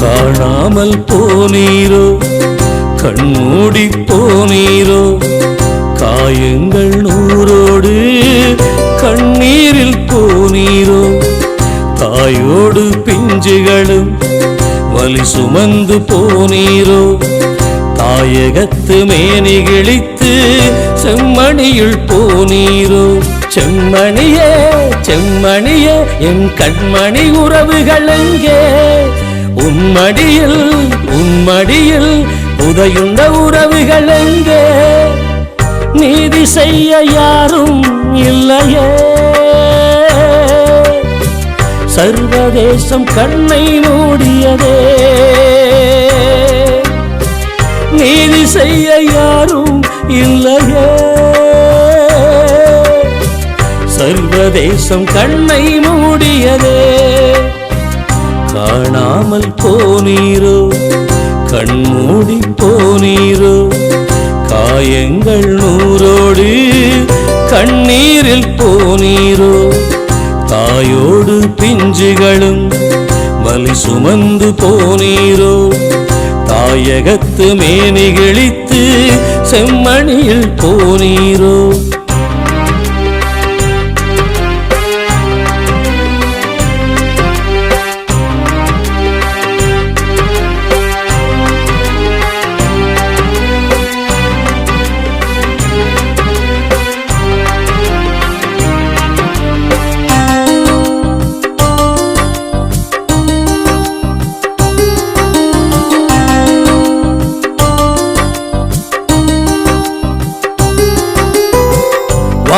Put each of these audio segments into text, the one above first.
காணாமல் போனீரோ? கண்மூடி போனீரோ? காயங்கள் நூறோடு கண்ணீரில் போனீரோ? தாயோடு பிஞ்சுகளும் வலி சுமந்து போனீரோ? தாயகத்து மேனி கிழித்து செம்மணியுள் போனீரோ? செம்மணியே செம்மணியே என் கண்மணி உறவுகள் எங்கே? உம்மடியில் உம்மடியில் புதையுண்ட உறவுகள் எங்கே? நீதி செய்ய யாரும் இல்லையே. சர்வதேசம் கண்ணை மூடியதே. நீதி செய்ய யாரும் இல்லையே. சர்வதேசம் கண்ணை மூடியதே. காணாமல் போனீரோ? கண்மூடி போனீரோ? காயங்கள் நூறோடு கண்ணீரில் போனீரோ? தாயோடு பிஞ்சுகளும் வலி சுமந்து போனீரோ? தாயகத்து மேனிகிழித்து செம்மணியில் போனீரோ?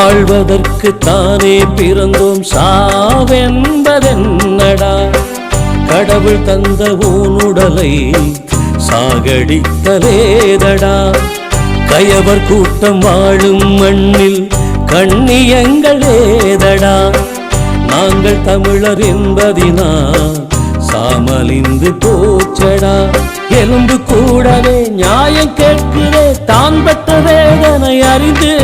வாழ்வதற்கு தானே பிறந்தோம். சாவென்பதென்னடா? கடவுள் தந்த ஊனுடலை சாகடித்தலேதடா. கயவர் கூட்டம் வாழும் மண்ணில் கண்ணியங்களேதடா. நாங்கள் தமிழர் என்பதினா சாமலிந்து போச்சடா. எலும்பு கூடவே நியாயம் கேட்கிறே தான் பட்ட வேதனை அறிந்து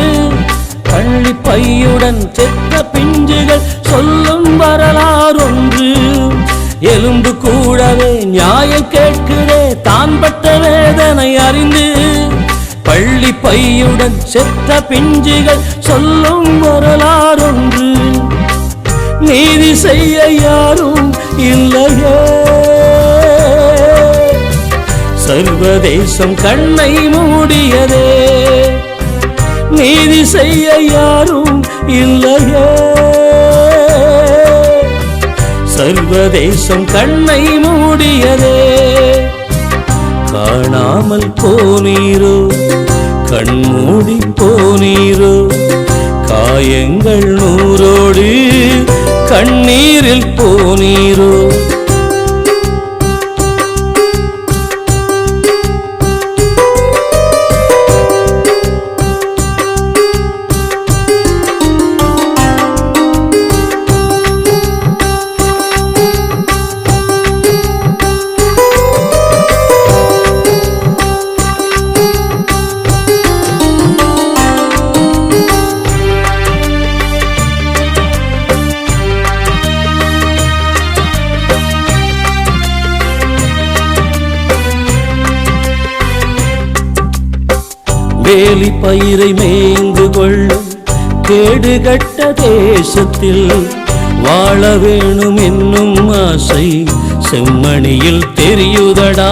பள்ளி பையுடன் செத்த பிஞ்சுகள் சொல்லும் வரலாறொன்று. எலும்பு கூடவே நியாயம் கேட்கிறே தான் பட்ட வேதனை அறிந்து. பள்ளி பையுடன் செத்த பிஞ்சுகள் சொல்லும் வரலாறொன்று. நீதி செய்ய யாரும் இல்லையே. சர்வதேசம் கண்ணை மூடியதே. நீதி செய்ய யாரும் இல்லையே. சர்வதேசம் கண்ணை மூடியதே. காணாமல் போனீரோ கண்மூடி போனீரோ காயங்கள் நூறோடு வேலி பயிரை மேய்ந்து கொள்ளும் கேடுகட்ட தேசத்தில் வாழ வேணும் என்னும் ஆசை செம்மணியில் தெரியுதடா.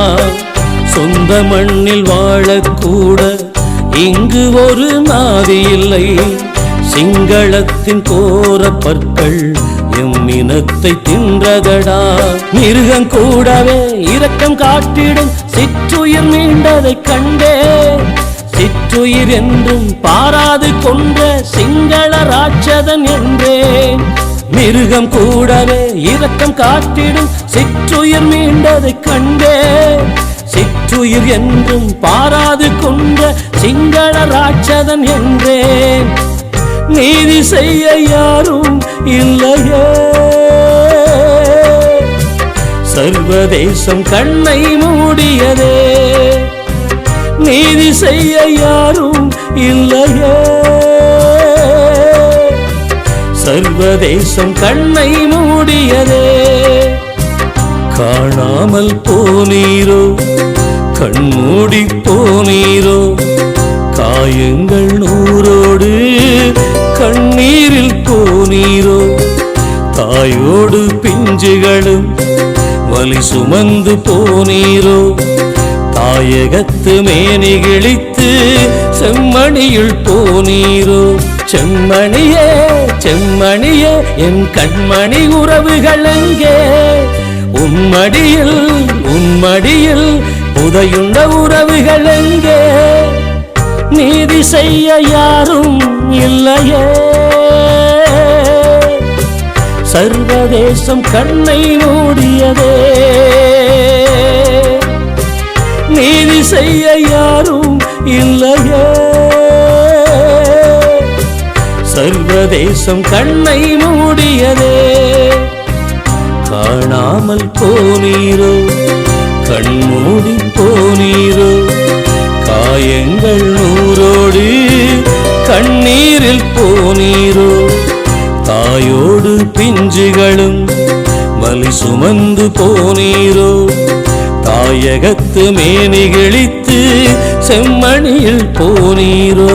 சொந்த மண்ணில் வாழக்கூட இங்கு ஒரு நாதி இல்லை. சிங்களத்தின் கோர பற்கள் எம் இனத்தை தின்றதடா. மிருகம் கூடவே இரக்கம் காட்டிடும் சிற்றுயிர் நீண்டதை கண்டே. சிற்றுயிர் என்றும் பாராது கொண்ட சிங்கள ராட்சதன் என்றேன் மிருகம் கூடவே இரக்கம் காட்டிடும் சிற்றுயிர் மீண்டதை கண்டே. சிற்றுயிர் என்றும் பாராது கொண்ட சிங்கள ராட்சதன் என்றேன் நீதி செய்ய யாரும் இல்லையே. சர்வதேசம் கண்ணை மூடியதே. நீதி செய்ய யாரும் இல்லையே. சர்வதேசம் கண்ணை மூடியதே. காணாமல் போனீரோ கண்மூடி போனீரோ காயங்கள் நூறோடு கண்ணீரில் போனீரோ தாயோடு பிஞ்சுகளும் வலி சுமந்து போனீரோ தாயகத்து மேனிகிழித்து செம்மணியில் போனீரோ? செம்மணியே செம்மணியே என் கண்மணி உறவுகள் எங்கே? உம்மடியில் உம்மடியில் புதையுண்ட உறவுகள் எங்கே? நீதி செய்ய யாரும் இல்லையே. சர்வதேசம் கண்ணை மூடி தேசம் கண்ணை மூடியதே. காணாமல் போனீரோ கண்மூடி போனீரோ காயங்கள் நூறோடு கண்ணீரில் போனீரோ. தாயோடு பிஞ்சுகளும் வலி சுமந்து போனீரோ. தாயகத்து மேனிகிழித்து செம்மணியில் போனீரோ.